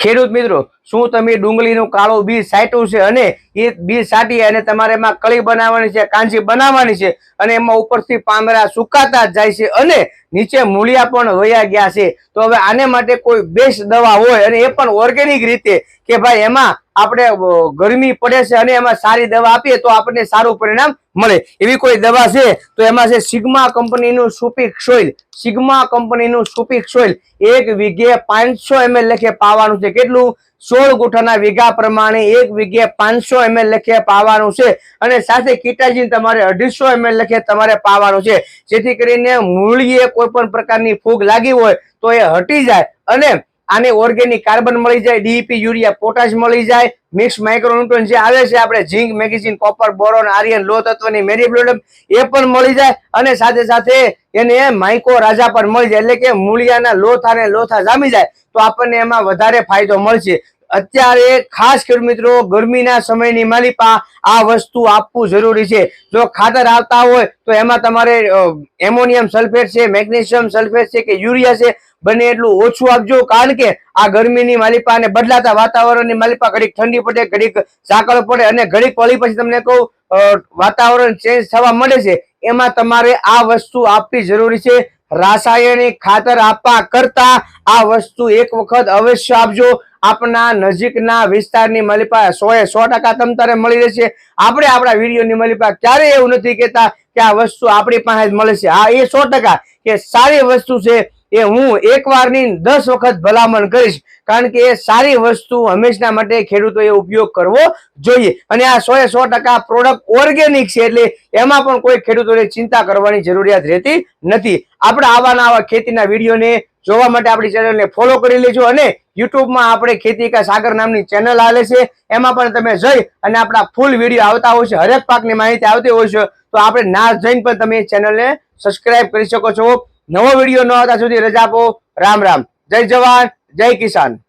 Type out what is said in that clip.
ખેડૂત મિત્રો, શું તમે ડુંગળીનું કાળું બીજ સાટ્યું છે? અને એ બીજ સાટી અને તમારે એમાં કળી બનાવવાની છે, કાંજી બનાવવાની છે, અને એમાં ઉપરથી પાંદડા સુકાતા જાય છે અને નીચે મૂળિયા પણ વયા ગયા છે. તો હવે આને માટે કોઈ બેસ્ટ દવા હોય અને એ પણ ઓર્ગેનિક રીતે કે ભાઈ એમાં આપણે ગરમી પડે છે અને એમાં સારી દવા આપીએ તો આપણને સારું પરિણામ મળે. એવી કોઈ દવા છે તો એમાં છે સિગ્મા કંપનીનું સુપિક સોઇલ. સિગ્મા કંપનીનું સુપિક સોઇલ એક વીઘે પાંચસો એમએલ લખે પાવાનું છે. કેટલું? સોળ ગુઠાના વીઘા પ્રમાણે એક વીઘે પાંચસો એમએલ લખે પાવાનું છે. અને સાથે કીટાજીન તમારે અઢીસો એમએલ લખે તમારે પાવાનું છે. જેથી કરીને મૂળીએ કોઈ પણ પ્રકારની ફૂગ લાગી હોય તો એ હટી જાય. અને આને ઓર્ગેનિક કાર્બન મળી જાય ડીઈપી યુરિયા પોટાશ મળી જાય. મિક્સ માઇક્રોન્યુટ્રન જે આવે છે, આપણે zinc magnesium copper boron iron લો તત્વની મેરીબ્લોડમ એ પણ મળી જાય અને સાથે સાથે એને માઇકો રાજા પણ મળી જાય. એટલે કે મૂળિયાના લોથા ને લોથા જામી જાય. તો આપણને એમાં વધારે ફાયદો મળશે. અત્યારે ખાસ ખેડૂત મિત્રો, ગરમીના સમયની માલિપા આ વસ્તુ આપવું જરૂરી છે. જો ખાતર આવતા હોય તો એમાં તમારે એમોનિયમ સલ્ફેટ છે, મેગ્નેશિયમ સલ્ફેટ છે કે યુરિયા છે, બને એટલું ઓછું આપજો. કારણ કે આ ગરમીની માલિપા અને બદલાતા વાતાવરણની માલિપા ઘડીક ઠંડી પડે, ઘડીક ઝાકળ પડે અને ઘડીક પડી પછી તમને કહું વાતાવરણ ચેન્જ થવા મળે છે. એમાં તમારે આ વસ્તુ આપવી જરૂરી છે. રાસાયણિક ખાતર આપવા કરતા આ વસ્તુ એક વખત અવશ્ય આપજો. આપના નજીકના વિસ્તારની મલિપા સો એ સો ટકા તમ તારે મળી રહેશે. આપણે આપણા વિડીયોની મલિપા ક્યારેય એવું નથી કહેતા કે આ વસ્તુ આપણી પાસે જ મળે છે હા, એ સો ટકા કે સારી વસ્તુ છે. એ હું એક વારની દસ વખત ભલામણ કરીશ. કારણ કે એ સારી વસ્તુ હંમેશા માટે ખેડૂતોએ ઉપયોગ કરવો જોઈએ. અને આ સો એ સો ટકા પ્રોડક્ટ ઓર્ગેનિક છે એટલે એમાં પણ કોઈ ખેડૂતોને ચિંતા કરવાની જરૂરિયાત રહેતી નથી. આપણે આવાના આવા ખેતીના વિડીયોને જોવા માટે આપણી ચેનલને ફોલો કરી લેજો અને યુટ્યુબમાં આપણે ખેતી કા સાગર નામની ચેનલ આલે છે. એમાં પણ તમે જઈ અને આપણા ફૂલ વીડિયો આવતા હોય છે. હરેક પાકની માહિતી આવતી હોય છે. તો આપણે ના જઈને પણ તમે ચેનલને સબસ્ક્રાઇબ કરી શકો છો. નવો વીડિયો ન આવતા સુધી રજા આપો. રામ રામ. જય જવાન જય કિસાન.